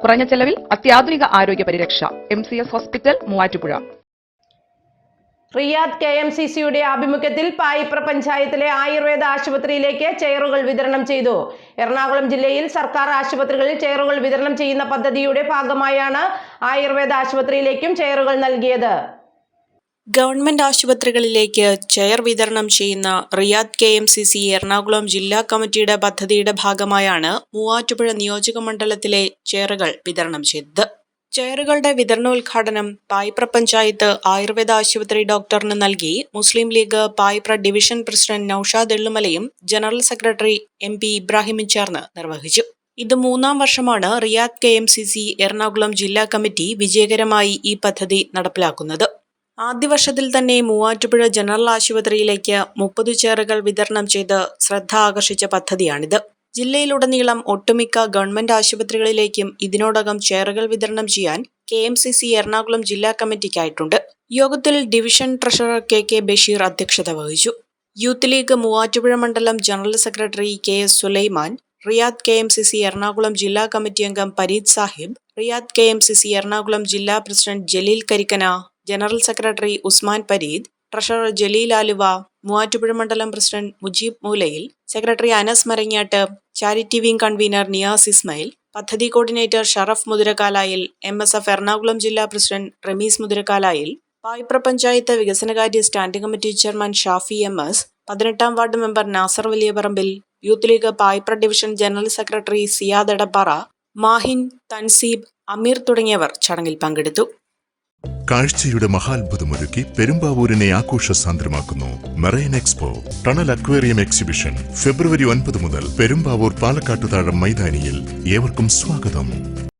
കുറഞ്ഞ ചെലവിൽ അത്യാധുനിക ആരോഗ്യ പരിരക്ഷ. M C S hospital Muvattupuzha. Riyadh K M C സിയുടെ ആഭിമുഖ്യത്തിൽ പായിപ്ര പഞ്ചായത്തിലെ ആയുർവേദ ആശുപത്രിയിലേക്ക് ചെയറുകൾ വിതരണം ചെയ്തു. എറണാകുളം ജില്ലയിൽ സർക്കാർ ആശുപത്രികളിൽ ചെയറുകൾ വിതരണം ചെയ്യുന്ന പദ്ധതിയുടെ ഭാഗമായാണ് ആയുർവേദ ആശുപത്രിയിലേക്കും ചെയറുകൾ നൽകിയത്. ഗവൺമെന്റ് ആശുപത്രികളിലേക്ക് ചെയർ വിതരണം ചെയ്യുന്ന Riyadh K M C C Ernakulam ജില്ലാ കമ്മിറ്റിയുടെ പദ്ധതിയുടെ ഭാഗമായാണ് മൂവാറ്റുപുഴ നിയോജക മണ്ഡലത്തിലെ ചെയറുകൾ വിതരണം ചെയ്തത്. ചെയറുകളുടെ വിതരണോദ്ഘാടനം പായിപ്ര പഞ്ചായത്ത് ആയുർവേദ ആശുപത്രി ഡോക്ടറിന് നൽകി. മുസ്ലിം league Payipra division president Noushad എള്ളുമലയും ജനറൽ സെക്രട്ടറി എം പി ഇബ്രാഹിമും ചേർന്ന് നിർവഹിച്ചു. ഇത് മൂന്നാം വർഷമാണ് Riyadh K M C C Ernakulam ജില്ലാ കമ്മിറ്റി വിജയകരമായി ഈ പദ്ധതി നടപ്പിലാക്കുന്നത്. ആദ്യ വർഷത്തിൽ തന്നെ മൂവാറ്റുപുഴ ജനറൽ ആശുപത്രിയിലേക്ക് മുപ്പത് ചെയറുകൾ വിതരണം ചെയ്ത് ശ്രദ്ധ ആകർഷിച്ച പദ്ധതിയാണിത്. ജില്ലയിലുടനീളം ഒട്ടുമിക്ക ഗവൺമെന്റ് ആശുപത്രികളിലേക്കും ഇതിനോടകം ചെയറുകൾ വിതരണം ചെയ്യാൻ K M C C Ernakulam ജില്ലാ കമ്മിറ്റിക്കായിട്ടുണ്ട്. യോഗത്തിൽ division treasurer K K Basheer അധ്യക്ഷത വഹിച്ചു. യൂത്ത് ലീഗ് മൂവാറ്റുപുഴ മണ്ഡലം general secretary K S Sulaiman Riyadh K M C C Ernakulam ജില്ലാ കമ്മിറ്റി അംഗം Pareed Sahib Riyadh K M C C Ernakulam ജില്ലാ president Jaleel Karikkana general secretary Usman Pareed treasurer Jaleel Aluva Muvattupuzha മണ്ഡലം president Mujeeb Moolayil secretary Anas Marangattu charity wing convener Niyas Ismail പദ്ധതി coordinator Sharaf Muthirakkalayil M S F Ernakulam ജില്ലാ president Rameez Muthirakkalayil Payipra panchayat വികസനകാര്യ standing committee chairman Shafi M S പതിനെട്ടാം ward member Nasar Valiyaparambil Youth League Payipra division general secretary Siyad Edappara Mahin Thanseeb Ameer തുടങ്ങിയവർ ചടങ്ങിൽ പങ്കെടുത്തു. കാഴ്ചയുടെ മഹാത്ഭുതമൊരുക്കി പെരുമ്പാവൂരിനെ ആഘോഷസാന്ദ്രമാക്കുന്നു marine expo. Tunnel aquarium exhibition. February ഒൻപത് മുതൽ പെരുമ്പാവൂർ പാലക്കാട്ടുതാഴം മൈതാനിയിൽ ഏവർക്കും സ്വാഗതം.